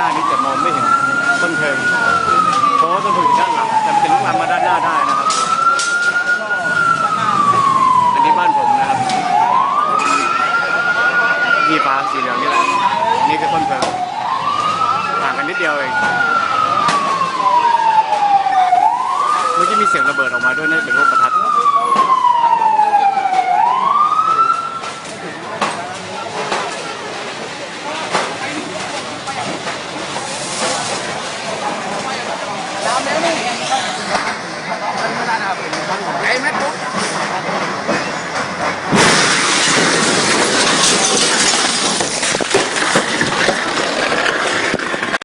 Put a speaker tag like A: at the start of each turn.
A: น้านี้จะมองไม่เห็นต้นเพลิงเพราะว่าต้นเพลิงอยู่ด้านหลังจะเมันลุกลามมาด้านหน้าได้นะครับ อันนี้บ้านผมนะครับมีฟ้าสีเหลืองนี่แหละนี่คือต้นเพลิงห่างกันนิดเดียวเองเมื่อกี้มีเสียงระเบิดออกมาด้วยน่าจะเป็นลูกประทัด